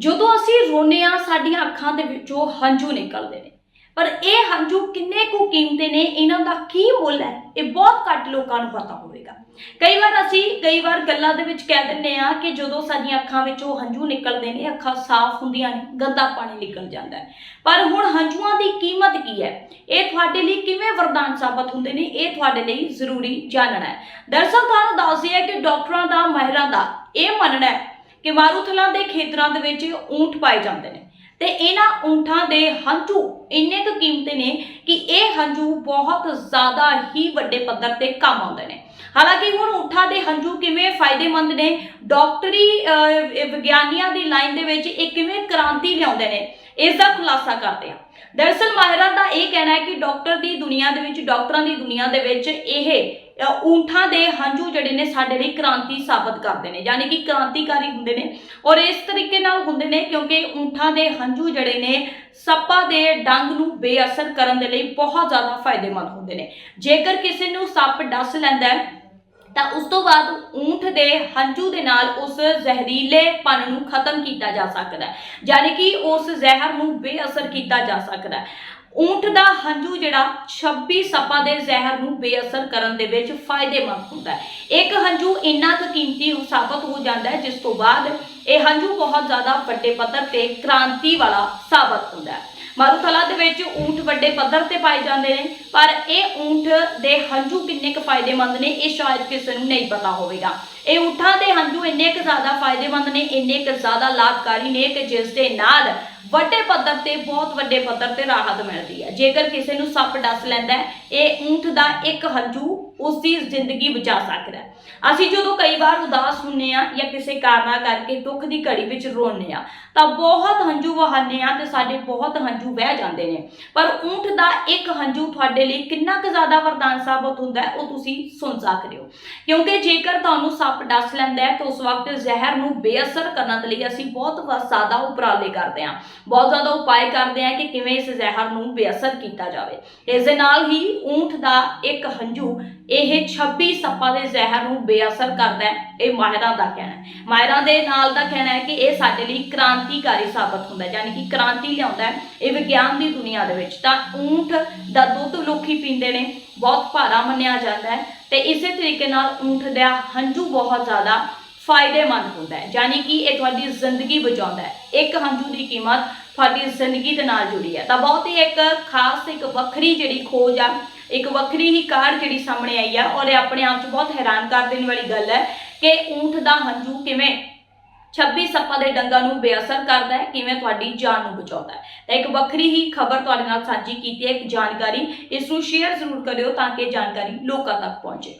ਜਦੋਂ ਅਸੀਂ ਰੋਨੇ ਆ ਸਾਡੀਆਂ ਅੱਖਾਂ ਦੇ ਵਿੱਚੋਂ ਹੰਝੂ ਨਿਕਲਦੇ ਨੇ। ਪਰ ਇਹ ਹੰਝੂ ਕਿੰਨੇ ਕੁ ਕੀਮਤੀ ਨੇ, ਇਹਨਾਂ ਦਾ ਕੀ ਮੁੱਲ ਹੈ, ਇਹ ਬਹੁਤ ਘੱਟ ਲੋਕਾਂ ਨੂੰ ਪਤਾ ਹੋਵੇਗਾ। ਕਈ ਵਾਰ ਅਸੀਂ, ਕਈ ਵਾਰ ਗੱਲਾਂ ਦੇ ਵਿੱਚ ਕਹਿ ਦਿੰਨੇ ਆ ਕਿ ਜਦੋਂ ਸਾਡੀਆਂ ਅੱਖਾਂ ਵਿੱਚੋਂ ਹੰਝੂ ਨਿਕਲਦੇ ਨੇ, ਅੱਖਾਂ ਸਾਫ਼ ਹੁੰਦੀਆਂ ਨੇ, ਗੰਦਾ ਪਾਣੀ ਨਿਕਲ ਜਾਂਦਾ ਹੈ। ਪਰ ਹੁਣ ਹੰਝੂਆਂ ਦੀ ਕੀਮਤ ਕੀ ਹੈ? ਇਹ ਤੁਹਾਡੇ ਲਈ ਕਿਵੇਂ ਵਰਦਾਨ ਸਾਬਤ ਹੁੰਦੇ ਨੇ? ਇਹ ਤੁਹਾਡੇ ਲਈ ਜ਼ਰੂਰੀ ਜਾਣਨਾ ਹੈ। ਦਰਅਸਲ ਤੁਹਾਨੂੰ ਦੱਸਦੀ ਹੈ ਕਿ ਡਾਕਟਰਾਂ ਦਾ, ਮਾਹਿਰਾਂ ਦਾ ਇਹ ਮੰਨਣਾ ਹੈ ਕਿ ਮਾਰੂਥਲਾਂ ਦੇ ਖੇਤਰਾਂ ਦੇ ਵਿੱਚ ਊਂਠ ਪਾਏ ਜਾਂਦੇ ਨੇ। ਤੇ ਇਹਨਾਂ ਊਂਠਾਂ ਦੇ ਹੰਝੂ ਇੰਨੇ ਕੁ ਕੀਮਤੀ ਨੇ ਕਿ ਇਹ ਹੰਝੂ ਬਹੁਤ ਜ਼ਿਆਦਾ ਹੀ ਵੱਡੇ ਪੱਧਰ ਤੇ ਕੰਮ ਆਉਂਦੇ ਨੇ। ਹਾਲਾਂਕਿ ਹੁਣ ਊਂਠਾਂ ਦੇ ਹੰਝੂ ਕਿਵੇਂ ਫਾਇਦੇਮੰਦ ਨੇ, ਡਾਕਟਰੀ ਵਿਗਿਆਨੀਆਂ ਦੀ ਲਾਈਨ ਦੇ ਵਿੱਚ ਇਹ ਕਿਵੇਂ ਕ੍ਰਾਂਤੀ ਲਿਆਉਂਦੇ ਨੇ ਇਸ ਦਾ ਖੁਲਾਸਾ ਕਰਦੇ ਹਾਂ। ਦਰਅਸਲ ਮਾਹਿਰਾਂ ਦਾ ਇਹ ਕਹਿਣਾ ਹੈ ਕਿ ਡਾਕਟਰ ਦੀ ਦੁਨੀਆ ਦੇ ਵਿੱਚ ਡਾਕਟਰਾਂ ਦੀ ਦੁਨੀਆ ਦੇ ਵਿੱਚ ਇਹ ਅ, ਊਂਠਾਂ ਦੇ ਹੰਝੂ ਜਿਹੜੇ ਨੇ ਸਾਡੇ ਲਈ ਕ੍ਰਾਂਤੀ ਸਾਬਤ ਕਰਦੇ ਨੇ ਯਾਨੀ ਕਿ ਕ੍ਰਾਂਤੀਕਾਰੀ ਹੁੰਦੇ ਨੇ। ਔਰ ਇਸ ਤਰੀਕੇ ਨਾਲ ਹੁੰਦੇ ਨੇ ਕਿਉਂਕਿ ਊਂਠਾਂ ਦੇ ਹੰਝੂ ਜਿਹੜੇ ਨੇ ਸੱਪਾਂ ਦੇ ਡੰਗ ਨੂੰ ਬੇਅਸਰ ਕਰਨ ਦੇ ਲਈ ਬਹੁਤ ਜ਼ਿਆਦਾ ਫਾਇਦੇਮੰਦ ਹੁੰਦੇ ਨੇ। ਜੇਕਰ ਕਿਸੇ ਨੂੰ ਸੱਪ ਡਸ ਲੈਂਦਾ ਹੈ ਤਾਂ ਉਸ ਤੋਂ ਬਾਅਦ ਊਂਠ ਦੇ ਹੰਝੂ ਦੇ ਨਾਲ ਉਸ ਜ਼ਹਿਰੀਲੇਪਨ ਨੂੰ ਖਤਮ ਕੀਤਾ ਜਾ ਸਕਦਾ ਹੈ, ਯਾਨੀ ਕਿ ਉਸ ਜ਼ਹਿਰ ਨੂੰ ਬੇਅਸਰ ਕੀਤਾ ਜਾ ਸਕਦਾ ਹੈ। ਊਂਠ ਦਾ ਹੰਝੂ ਜਿਹੜਾ 26 ਸਪਾ ਦੇ ਜ਼ਹਿਰ ਨੂੰ ਬੇਅਸਰ ਕਰਨ ਦੇ ਵਿੱਚ ਫਾਇਦੇਮੰਦ ਹੁੰਦਾ ਹੈ। ਇੱਕ ਹੰਝੂ ਇੰਨਾ ਕੁ ਕੀਮਤੀ ਸਾਬਤ ਹੋ ਜਾਂਦਾ ਹੈ, ਜਿਸ ਤੋਂ ਬਾਅਦ ਇਹ ਹੰਝੂ ਬਹੁਤ ਜ਼ਿਆਦਾ ਵੱਡੇ ਪੱਧਰ ਤੇ ਕ੍ਰਾਂਤੀ ਵਾਲਾ ਸਾਬਤ ਹੁੰਦਾ ਹੈ। ਮਾਰੂਥਲਾ ਦੇ ਵਿੱਚ ਊਂਠ ਵੱਡੇ ਪੱਧਰ ਤੇ ਪਾਏ ਜਾਂਦੇ ਨੇ, ਪਰ ਇਹ ਊਂਠ ਦੇ ਹੰਝੂ ਕਿੰਨੇ ਕੁ ਫਾਇਦੇਮੰਦ ਨੇ, ਇਹ ਸ਼ਾਇਦ ਕਿਸੇ ਨੂੰ ਨਹੀਂ ਪਤਾ ਹੋਵੇਗਾ। ਇਹ ਊਠਾਂ ਤੇ ਹੰਝੂ ਇੰਨੇ ਕੁ ਜ਼ਿਆਦਾ ਫਾਇਦੇਮੰਦ ਨੇ, ਇੰਨੇ ਕੁ ਜ਼ਿਆਦਾ ਲਾਭਕਾਰੀ ਨੇ ਕਿ ਜਿਸ ਦੇ ਨਾਲ ਵੱਡੇ ਪੱਧਰ ਤੇ ਬਹੁਤ ਵੱਡੇ ਪੱਧਰ ਤੇ ਰਾਹਤ ਮਿਲਦੀ ਹੈ। ਜੇਕਰ ਕਿਸੇ ਨੂੰ ਸੱਪ ਡਸ ਲੈਂਦਾ ਹੈ, ਇਹ ਊਂਠ ਦਾ ਇੱਕ ਹੰਝੂ ਉਸ ਦੀ ਜ਼ਿੰਦਗੀ ਬਚਾ ਸਕਦਾ ਹੈ। ਅਸੀਂ ਜਦੋਂ ਕਈ ਵਾਰ ਉਦਾਸ ਹੁੰਨੇ ਆ ਜਾਂ ਕਿਸੇ ਕਾਰਨਾ ਕਰਕੇ ਦੁੱਖ ਦੀ ਘੜੀ ਵਿੱਚ ਰੋਨੇ ਆ ਤਾਂ ਬਹੁਤ ਹੰਝੂ ਵਹਾਨੇ ਆ ਤੇ ਸਾਡੇ ਬਹੁਤ ਹੰਝੂ ਵਹਿ ਜਾਂਦੇ ਨੇ। ਪਰ ਊਂਠ ਦਾ ਇੱਕ ਹੰਝੂ ਤੁਹਾਡੇ ਲਈ ਕਿੰਨਾ ਕੁ ਜ਼ਿਆਦਾ ਵਰਦਾਨ ਸਾਬਤ ਹੁੰਦਾ ਉਹ ਤੁਸੀਂ ਸੁਣ ਸਕਦੇ ਹੋ। ਕਿਉਂਕਿ ਜੇਕਰ ਤੁਹਾਨੂੰ ਸੱਪ ਡਸ ਲੈਂਦਾ ਹੈ ਤਾਂ ਉਸ ਵਕਤ ਜ਼ਹਿਰ ਨੂੰ ਬੇਅਸਰ ਕਰਨ ਦੇ ਲਈ ਅਸੀਂ ਬਹੁਤ ਜ਼ਿਆਦਾ ਉਪਰਾਲੇ ਕਰਦੇ ਹਾਂ। ਬਹੁਤ ਜ਼ਿਆਦਾ ਉਪਾਅ ਕਰਦੇ ਹਾਂ ਕਿ ਕਿਵੇਂ ਇਸ ਜ਼ਹਿਰ ਨੂੰ ਬੇਅਸਰ ਕੀਤਾ ਜਾਵੇ। ਇਸ ਦੇ ਨਾਲ ਹੀ ਊਂਠ ਦਾ ਇੱਕ ਹੰਝੂ, ਇਹ 26 ਸੱਪਾਂ ਦੇ ਜ਼ਹਿਰ ਨੂੰ ਬੇਅਸਰ ਕਰਦਾ ਹੈ, ਇਹ ਮਾਹਿਰਾਂ ਦਾ ਕਹਿਣਾ ਹੈ। ਮਾਹਿਰਾਂ ਦੇ ਨਾਲ ਦਾ ਕਹਿਣਾ ਹੈ ਕਿ ਇਹ ਸਾਡੇ ਲਈ ਕ੍ਰਾਂਤੀਕਾਰੀ ਸਾਬਤ ਹੁੰਦਾ ਹੈ, ਯਾਨੀ ਕਿ ਕ੍ਰਾਂਤੀ ਲਿਆਉਂਦਾ ਹੈ ਇਹ ਵਿਗਿਆਨ ਦੀ ਦੁਨੀਆ ਦੇ ਵਿੱਚ। ਤਾਂ ਊਂਠ ਦਾ ਦੁੱਧ ਲੋਕੀ ਪੀਂਦੇ ਨੇ, ਬਹੁਤ ਭਾਰਾ ਮੰਨਿਆ ਜਾਂਦਾ ਹੈ। ਤੇ ਇਸੇ ਤਰੀਕੇ ਨਾਲ ਊਂਠ ਦਾ ਹੰਝੂ ਬਹੁਤ ਜ਼ਿਆਦਾ ਫਾਇਦੇਮੰਦ ਹੁੰਦਾ ਹੈ। ਯਾਨੀ ਕਿ ਇਹ ਤੁਹਾਡੀ ਜ਼ਿੰਦਗੀ ਬਚਾਉਂਦਾ ਹੈ। ਇੱਕ ਹੰਝੂ ਦੀ ਕੀਮਤ ਤੁਹਾਡੀ ਜ਼ਿੰਦਗੀ ਦੇ ਨਾਲ ਜੁੜੀ ਹੈ। ਤਾਂ ਬਹੁਤ ਹੀ ਇੱਕ ਖਾਸ, ਇੱਕ ਵੱਖਰੀ ਜਿਹੜੀ ਖੋਜ ਆ, ਇੱਕ ਵੱਖਰੀ ਹੀ ਕਾਰ ਜਿਹੜੀ ਸਾਹਮਣੇ ਆਈ ਆ, ਔਰ ਇਹ ਆਪਣੇ ਆਪ 'ਚ ਬਹੁਤ ਹੈਰਾਨ ਕਰ ਦੇਣ ਵਾਲੀ ਗੱਲ ਹੈ ਕਿ ਊਂਠ ਦਾ ਹੰਝੂ ਕਿਵੇਂ 26 ਸੱਪਾਂ ਦੇ ਡੰਗਾਂ ਨੂੰ ਬੇਅਸਰ ਕਰਦਾ ਹੈ, ਕਿਵੇਂ ਤੁਹਾਡੀ ਜਾਨ ਨੂੰ ਬਚਾਉਂਦਾ ਹੈ? ਤਾਂ ਇੱਕ ਵੱਖਰੀ ਹੀ ਖਬਰ ਤੁਹਾਡੇ ਨਾਲ ਸਾਂਝੀ ਕੀਤੀ ਹੈ, ਇੱਕ ਜਾਣਕਾਰੀ, ਇਸ ਨੂੰ ਸ਼ੇਅਰ ਜ਼ਰੂਰ ਕਰਿਓ ਤਾਂ ਕਿ ਇਹ ਜਾਣਕਾਰੀ ਲੋਕਾਂ ਤੱਕ ਪਹੁੰਚੇ।